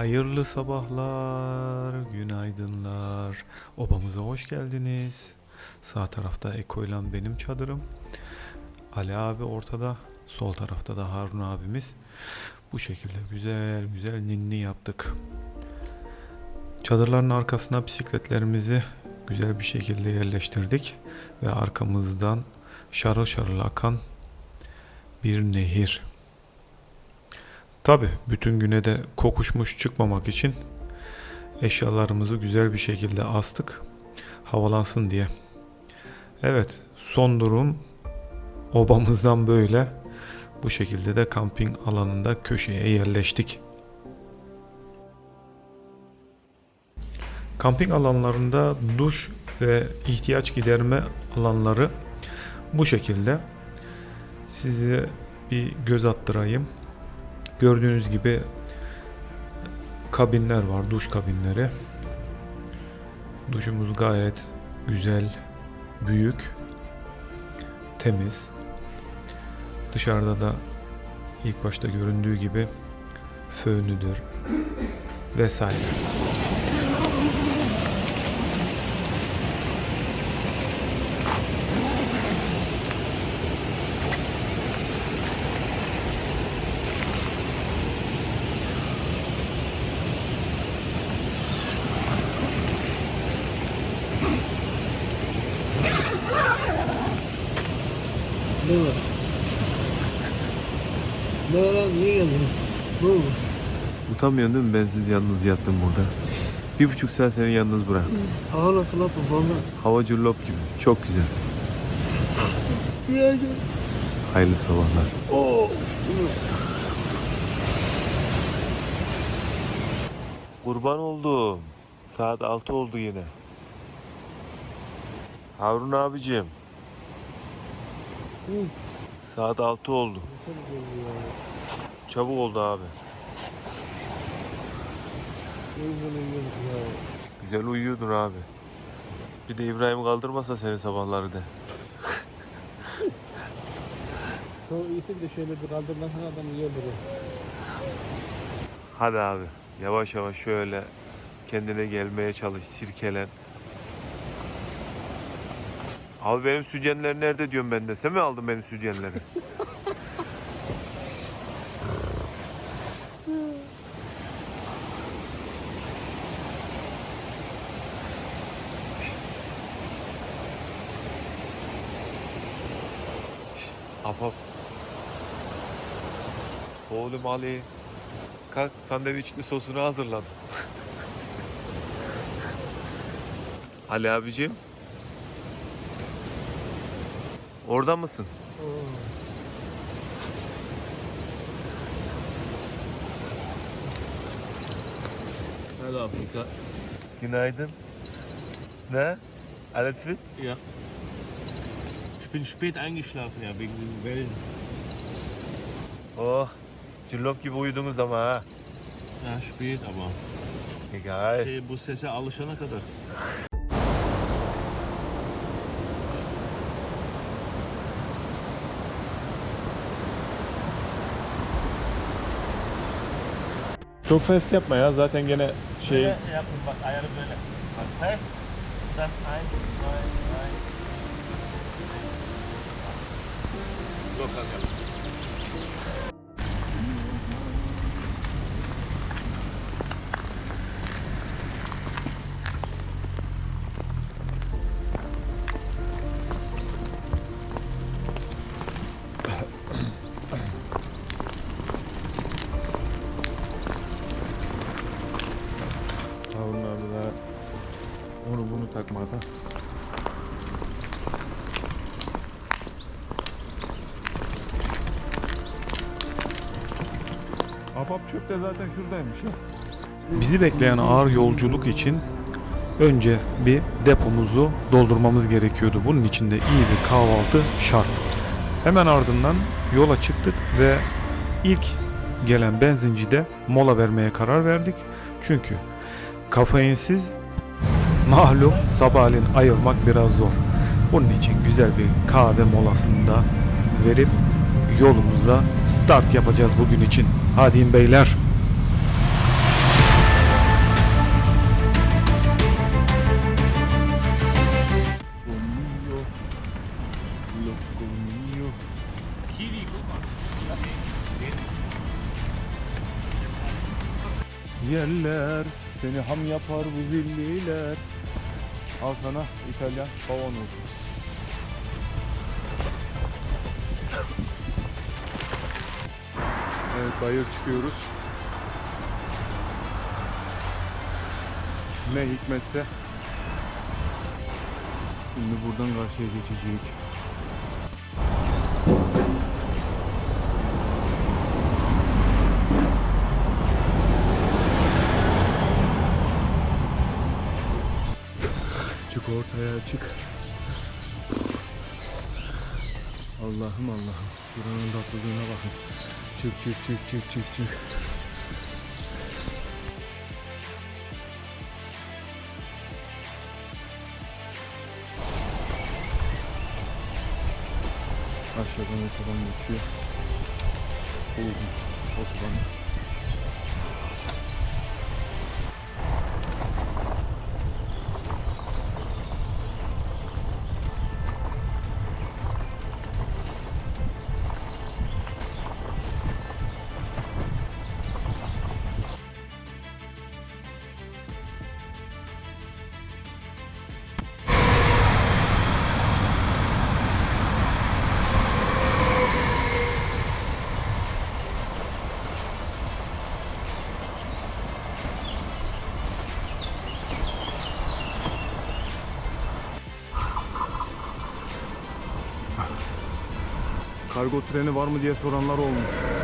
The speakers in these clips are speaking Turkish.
Hayırlı sabahlar, günaydınlar. Obamıza hoş geldiniz. Sağ tarafta Eko ile benim çadırım. Ali abi ortada, sol tarafta da Harun abimiz. Bu şekilde güzel güzel ninni yaptık. Çadırların arkasına bisikletlerimizi güzel bir şekilde yerleştirdik ve arkamızdan şarıl şarıl akan bir nehir. Tabi bütün güne de kokuşmuş çıkmamak için eşyalarımızı güzel bir şekilde astık. Havalansın diye. Evet son durum obamızdan böyle. Bu şekilde de kamping alanında köşeye yerleştik. Kamping alanlarında duş ve ihtiyaç giderme alanları bu şekilde. Size bir göz attırayım. Gördüğünüz gibi kabinler var, duş kabinleri. Duşumuz gayet güzel, büyük, temiz. Dışarıda da ilk başta göründüğü gibi föhnüdür vesaire. Ne var? Ne var lan? Niye geldin? Ne oldu? Utanmıyorsun değil mi bensiz yalnız yattım burada? Bir buçuk saat seni yalnız bıraktım. Hava bu valla? Hava cürlop gibi. Çok güzel. Hayırlı sabahlar. Of. Kurban oldum. Saat 6 oldu yine. Harun abicim. Hı. Saat 6 oldu. Çabuk oldu abi. Güzel uyuyordun abi. Bir de İbrahim kaldırmasa seni sabahları de. Çok iyisi de şöyle bir kaldırmasan adam olur. Hadi abi. Yavaş yavaş şöyle kendine gelmeye çalış. Sirkelen. Abi benim sütyenler nerede diyorum ben de. Sen mi aldın benim sütyenleri? Hop hop. Oğlum Ali. Kalk sandviçli sosunu hazırladım. Ali abicim. Orada mısın? Hadi Afrika. Günaydın. Ne? Alles fit? Ja bin spät eingeschlafen ya wegen diesen Wellen. Oh, cillop gibi uyudunuz ama ha. Ya spät ama. Egal. Şey, bu sese alışana kadar. Çok fast yapma ya zaten gene şey... Böyle yapın bak ayarı böyle. Bak fast, buradan 1, 2, Çok az yaptık. De zaten şuradaymış. Bizi bekleyen ağır yolculuk için önce bir depomuzu doldurmamız gerekiyordu. Bunun için de iyi bir kahvaltı şart. Hemen ardından yola çıktık ve ilk gelen benzincide mola vermeye karar verdik. Çünkü kafeinsiz malum sabahleyin ayılmak biraz zor. Bunun için güzel bir kahve molasında verip yolumuza start yapacağız bugün için. Hadi beyler. Yerler Seni ham yapar bu zilliler. Al sana İtalyan kavanoz Evet bayır çıkıyoruz. Ne hikmetse Şimdi buradan karşıya geçecek ortaya çık. Allah'ım Allah'ım. Buranın tatlılığına bakın. Çık çık çık çık çık çık. Aşağıdan otoban geçiyor. Oğlum otoban. Kargo treni var mı diye soranlar olmuş.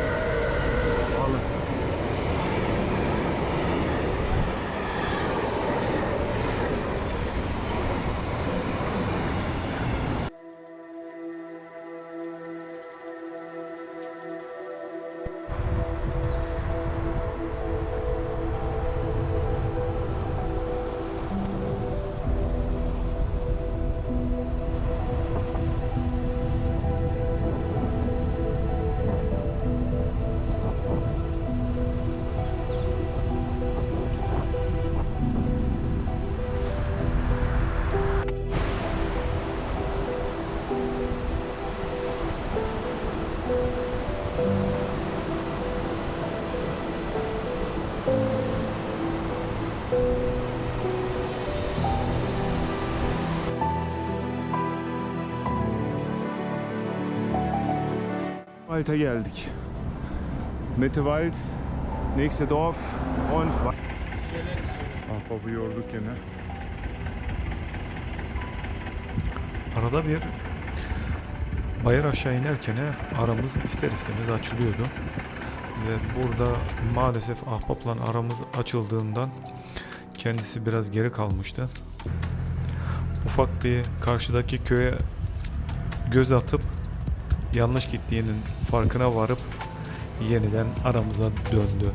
Wald'a geldik. Mettewald, nächste Dorf und Ahbabı yorduk yine. Arada bir bayır aşağı inerken aramız ister istemez açılıyordu. Ve burada maalesef ahbapla aramız açıldığından kendisi biraz geri kalmıştı. Ufak bir karşıdaki köye göz atıp yanlış gittiğinin farkına varıp yeniden aramıza döndü.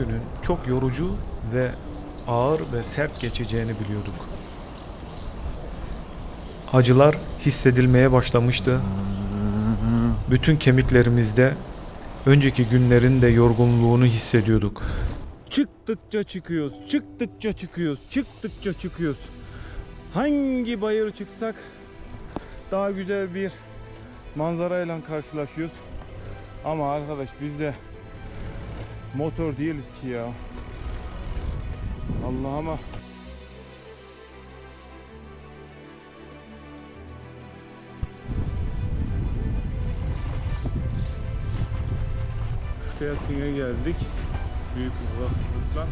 Bugünün çok yorucu ve ağır ve sert geçeceğini biliyorduk. Acılar hissedilmeye başlamıştı. Bütün kemiklerimizde önceki günlerin de yorgunluğunu hissediyorduk. Çıktıkça çıkıyoruz, çıktıkça çıkıyoruz, çıktıkça çıkıyoruz. Hangi bayır çıksak daha güzel bir manzarayla karşılaşıyoruz. Ama arkadaş biz de motor değiliz ki ya. Allah'ıma Steyatsin'e geldik. Büyük olasılıkla.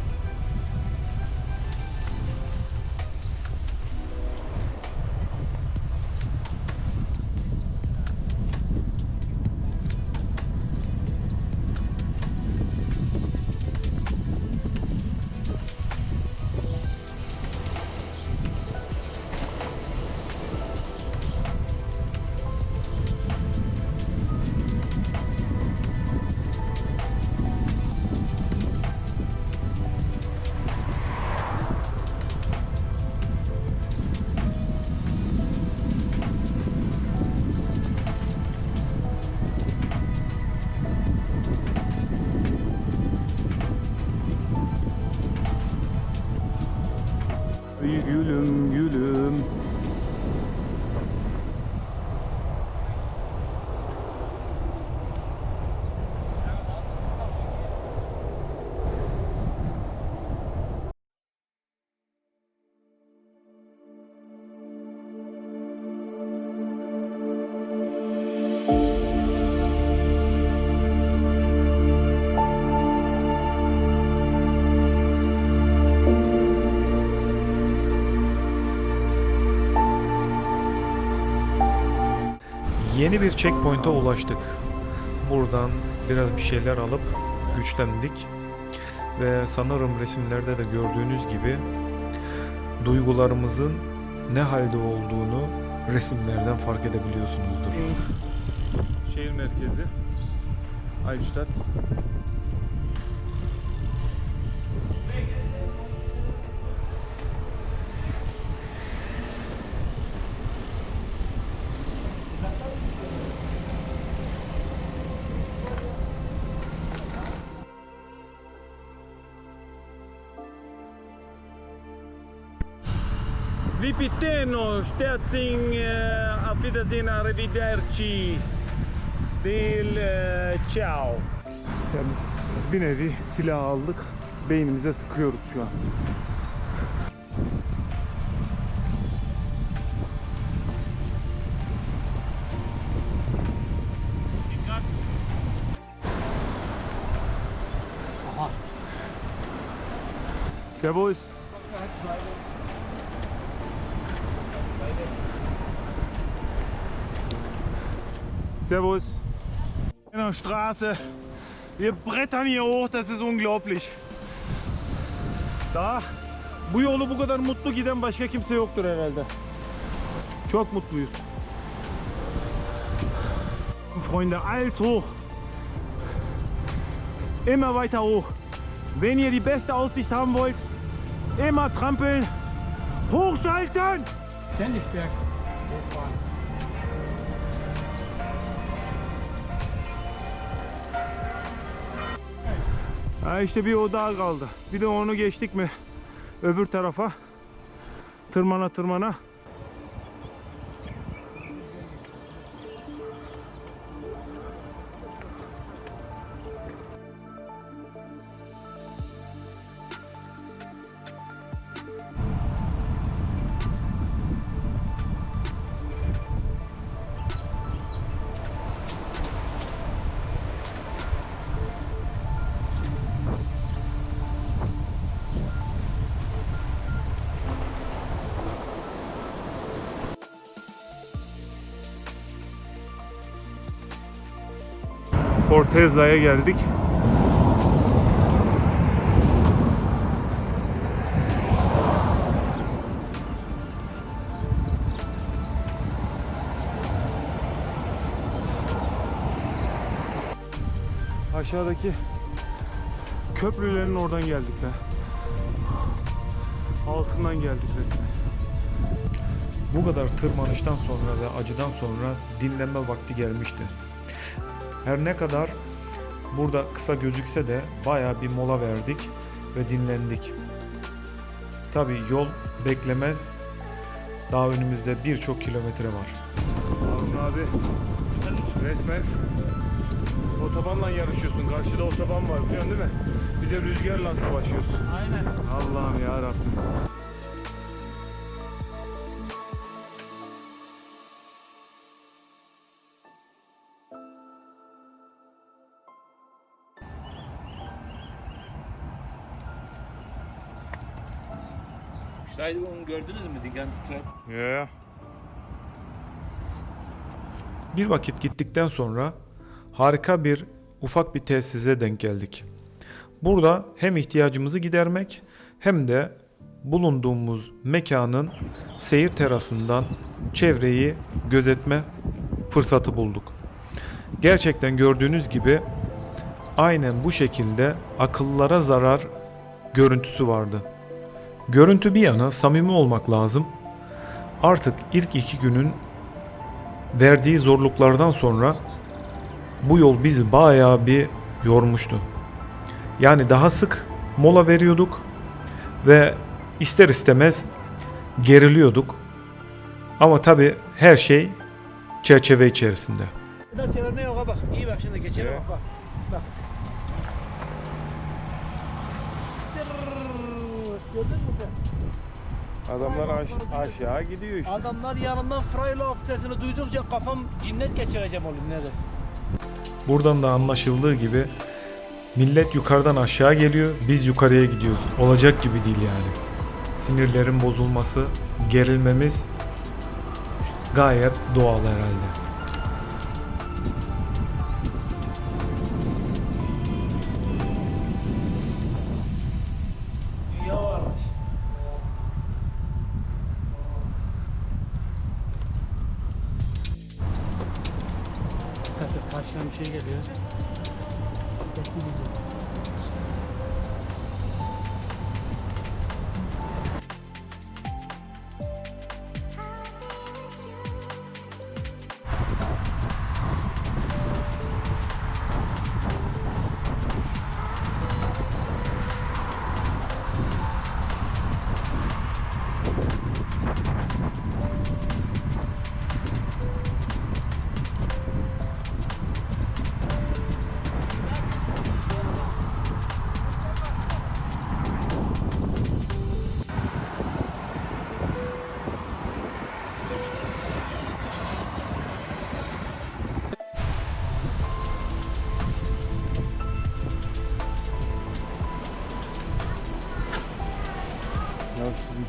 Yeni bir checkpoint'a ulaştık. Buradan biraz bir şeyler alıp güçlendik. Ve sanırım resimlerde de gördüğünüz gibi duygularımızın ne halde olduğunu resimlerden fark edebiliyorsunuzdur. Şehir merkezi. Altstadt. Vi piteno, sterzing, uh, auf Wiedersehen, arrivederci. Del uh, ciao. Yani bir nevi silah aldık. Beynimize sıkıyoruz şu an. Servus. Servus. In der Straße. Wir brettern hier hoch, das ist unglaublich. Daha bu yolu bu kadar mutlu giden başka kimse yoktur herhalde. Çok mutluyuz. Freunde, als hoch. Immer weiter hoch. Wenn ihr die beste Aussicht haben wollt, immer trampeln, hochschalten. Ständig berg Ha işte bir o daha kaldı. Bir de onu geçtik mi? Öbür tarafa. Tırmana tırmana Forteza'ya geldik. Aşağıdaki köprülerin oradan geldik be. Altından geldik resmen. Bu kadar tırmanıştan sonra ve acıdan sonra dinlenme vakti gelmişti. Her ne kadar burada kısa gözükse de bayağı bir mola verdik ve dinlendik. Tabi yol beklemez. Daha önümüzde birçok kilometre var. Harun abi resmen otobanla yarışıyorsun. Karşıda otoban var biliyorsun değil mi? Bir de rüzgarla savaşıyorsun. Aynen. Allah'ım ya Rabbim. Steigung gördünüz mü? Ganze Zeit. Ya. Bir vakit gittikten sonra harika bir ufak bir tesise denk geldik. Burada hem ihtiyacımızı gidermek hem de bulunduğumuz mekanın seyir terasından çevreyi gözetme fırsatı bulduk. Gerçekten gördüğünüz gibi aynen bu şekilde akıllara zarar görüntüsü vardı. Görüntü bir yana samimi olmak lazım. Artık ilk iki günün verdiği zorluklardan sonra bu yol bizi bayağı bir yormuştu. Yani daha sık mola veriyorduk ve ister istemez geriliyorduk. Ama tabi her şey çerçeve içerisinde. Çevirme yok bak. İyi bak şimdi geçelim Evet. bak bak. Gördün mü sen? Adamlar aş- aşağı gidiyor işte. Adamlar yanından Freilauf sesini duydukça kafam cinnet geçireceğim oğlum neredeyse. Buradan da anlaşıldığı gibi millet yukarıdan aşağı geliyor, biz yukarıya gidiyoruz. Olacak gibi değil yani. Sinirlerin bozulması, gerilmemiz gayet doğal herhalde.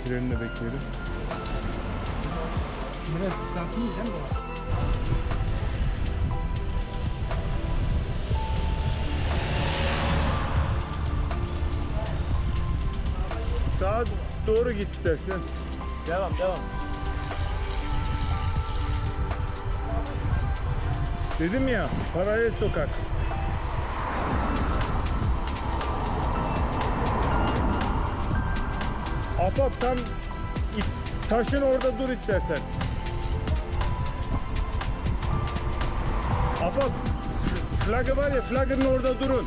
Bizimkilerini de bekleyelim. Biraz distansın değil mi? Sağa doğru git istersen. Devam devam. Dedim ya paralel sokak. Ahbap tam taşın orada dur istersen. F- flagı var ya flagın orada durun.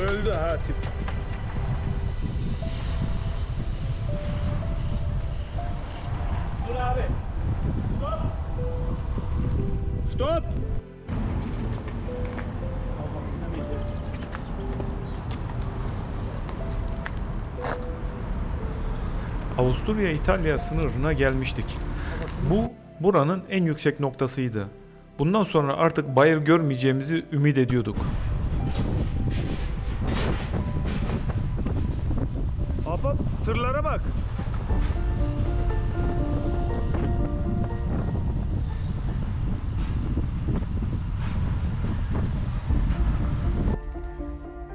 Öldü ha tip. Avusturya İtalya sınırına gelmiştik. Bu buranın en yüksek noktasıydı. Bundan sonra artık bayır görmeyeceğimizi ümit ediyorduk. Ahbap tırlara bak.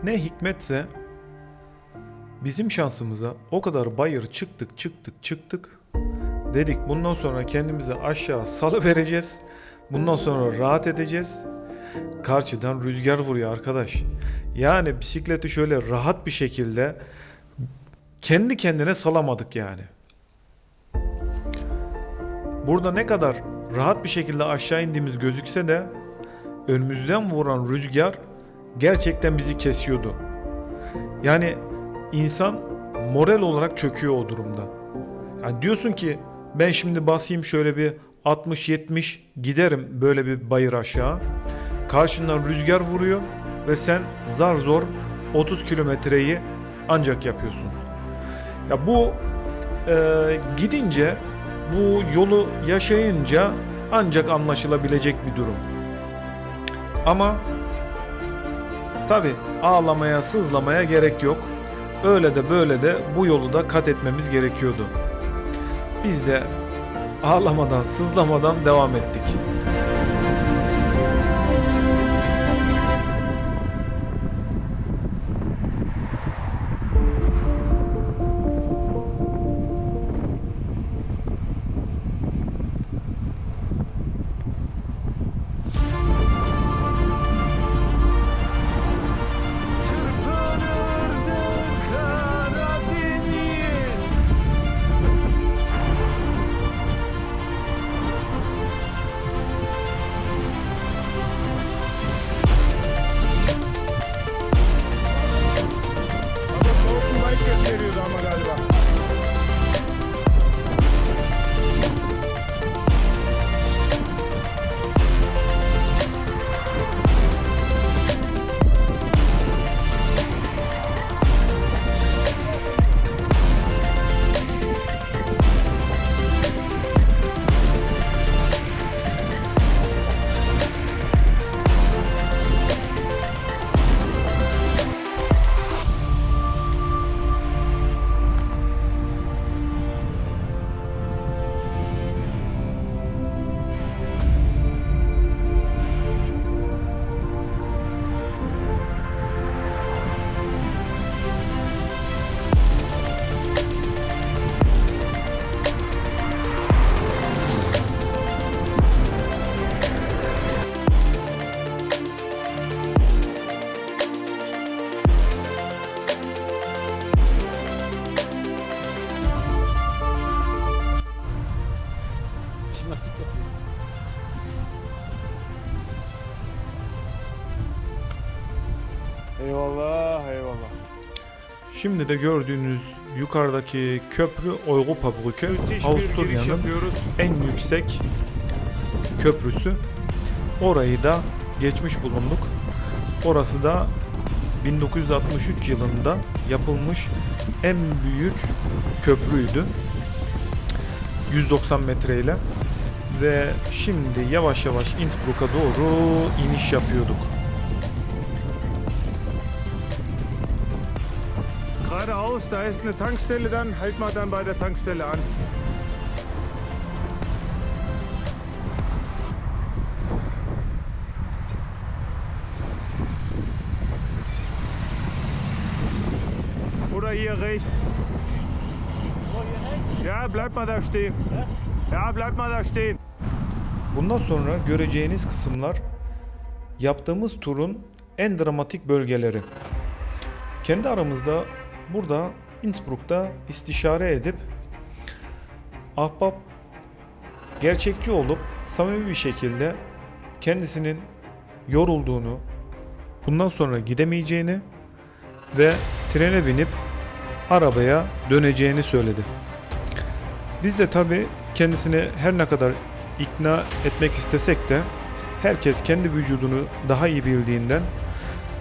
Ne hikmetse bizim şansımıza o kadar bayır çıktık çıktık çıktık. Dedik bundan sonra kendimizi aşağı salı vereceğiz. Bundan sonra rahat edeceğiz. Karşıdan rüzgar vuruyor arkadaş. Yani bisikleti şöyle rahat bir şekilde kendi kendine salamadık yani. Burada ne kadar rahat bir şekilde aşağı indiğimiz gözükse de önümüzden vuran rüzgar gerçekten bizi kesiyordu. Yani insan moral olarak çöküyor o durumda. Yani diyorsun ki ben şimdi basayım şöyle bir 60-70 giderim böyle bir bayır aşağı. Karşından rüzgar vuruyor ve sen zar zor 30 kilometreyi ancak yapıyorsun. Ya bu e, gidince bu yolu yaşayınca ancak anlaşılabilecek bir durum. Ama Tabi ağlamaya, sızlamaya gerek yok. Öyle de böyle de bu yolu da kat etmemiz gerekiyordu. Biz de ağlamadan, sızlamadan devam ettik. Şimdi de gördüğünüz yukarıdaki köprü Europa Brücke Avusturya'nın en yüksek köprüsü. Orayı da geçmiş bulunduk. Orası da 1963 yılında yapılmış en büyük köprüydü. 190 metreyle ve şimdi yavaş yavaş Innsbruck'a doğru iniş yapıyorduk. Da ist eine Tankstelle dann. Halt mal dann bei der Tankstelle an. Oder hier rechts. Ja, bleib mal da stehen. Ja, bleib mal da stehen. Bundan sonra göreceğiniz kısımlar yaptığımız turun en dramatik bölgeleri. Kendi aramızda burada Innsbruck'ta istişare edip ahbap gerçekçi olup samimi bir şekilde kendisinin yorulduğunu, bundan sonra gidemeyeceğini ve trene binip arabaya döneceğini söyledi. Biz de tabi kendisini her ne kadar ikna etmek istesek de herkes kendi vücudunu daha iyi bildiğinden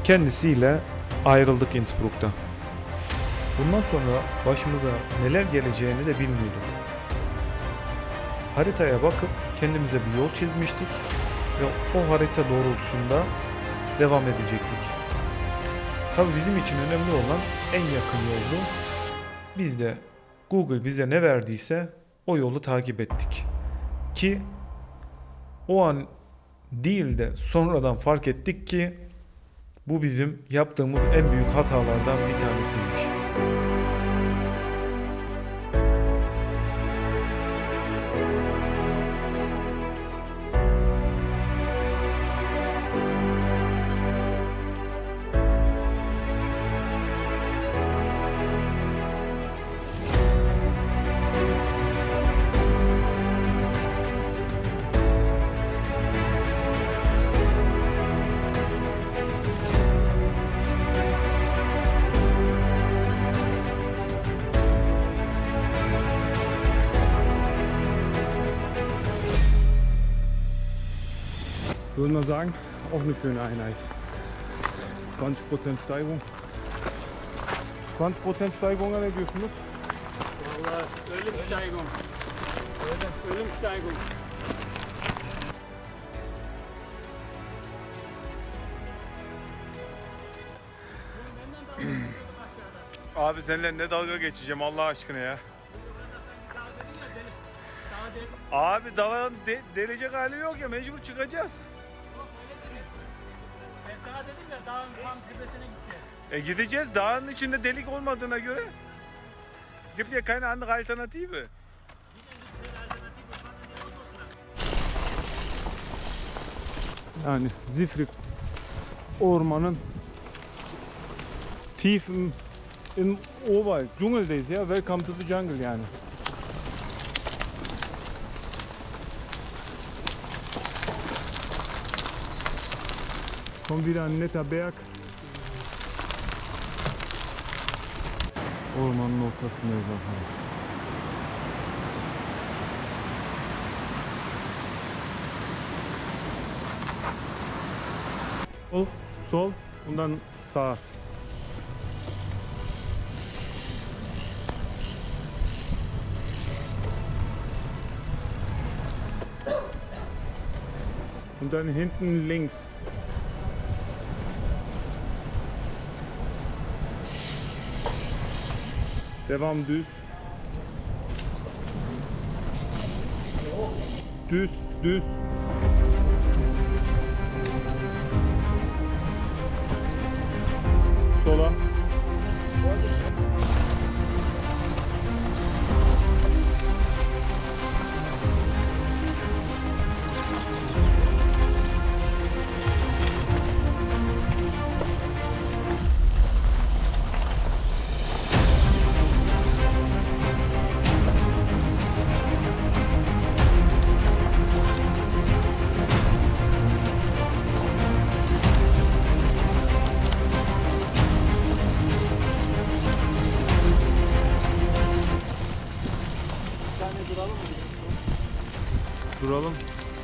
kendisiyle ayrıldık Innsbruck'ta. Bundan sonra başımıza neler geleceğini de bilmiyorduk. Haritaya bakıp kendimize bir yol çizmiştik ve o harita doğrultusunda devam edecektik. Tabi bizim için önemli olan en yakın yoldu. Biz de Google bize ne verdiyse o yolu takip ettik. Ki o an değil de sonradan fark ettik ki bu bizim yaptığımız en büyük hatalardan bir tanesiymiş. Würde man sagen, auch eine schöne Einheit. 20% Steigung. 20% Steigung ne diyorsunuz? Ölümsteigung. Ölüm, Ölümsteigung. Abi seninle ne dalga geçeceğim Allah aşkına ya. Abi dalan de, delecek hali yok ya mecbur çıkacağız. Dedim ya dağın tam tepesine gideceğiz. E gideceğiz dağın içinde delik olmadığına göre. Gibt ja keine andere Alternative. Yani Zifrik ormanın tief im, im Urwald, Dschungeldeyiz ya. Welcome to the jungle yani. Kommt wieder ein netter Berg. Ormanın ortasındayız efendim. Sol, sol, und dann sağ. Und dann hinten links. Devam düz. Düz, düz. Sola.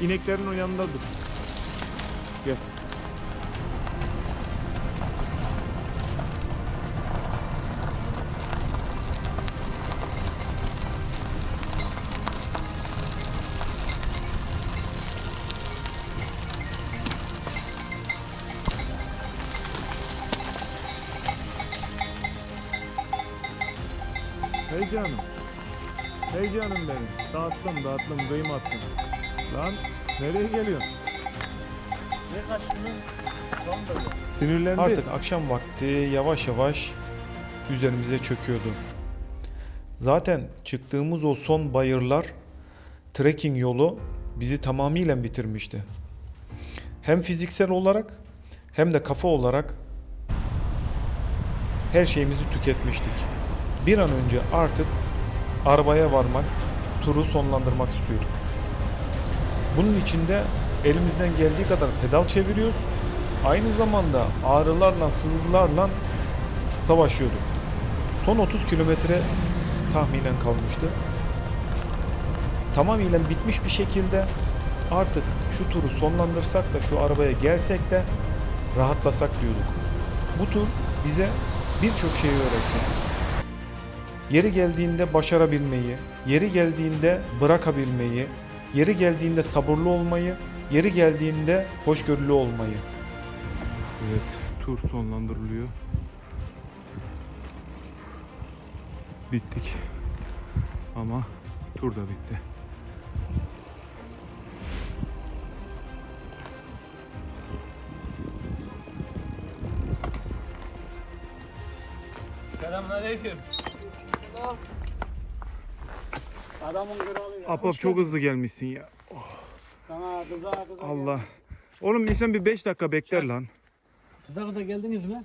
İneklerin o yanında dur. Gel. Hey canım. Hey canım benim. Dağıttım dağıttım kıyım attım. Lan nereye geliyorsun? Ne kaçtığını son böyle. Sinirlendi. Artık akşam vakti yavaş yavaş üzerimize çöküyordu. Zaten çıktığımız o son bayırlar trekking yolu bizi tamamıyla bitirmişti. Hem fiziksel olarak hem de kafa olarak her şeyimizi tüketmiştik. Bir an önce artık arabaya varmak, turu sonlandırmak istiyorduk. Bunun için de elimizden geldiği kadar pedal çeviriyoruz. Aynı zamanda ağrılarla, sızılarla savaşıyorduk. Son 30 kilometre tahminen kalmıştı. Tamamıyla bitmiş bir şekilde artık şu turu sonlandırsak da şu arabaya gelsek de rahatlasak diyorduk. Bu tur bize birçok şeyi öğretti. Yeri geldiğinde başarabilmeyi, yeri geldiğinde bırakabilmeyi, yeri geldiğinde sabırlı olmayı, yeri geldiğinde hoşgörülü olmayı. Evet, tur sonlandırılıyor. Bittik. Ama tur da bitti. Selamünaleyküm. Adamın kralı ya. Apap çok hızlı gelmişsin ya. Sana kıza kıza Allah. Oğlum insan bir 5 dakika bekler lan. Kıza kıza geldiniz mi?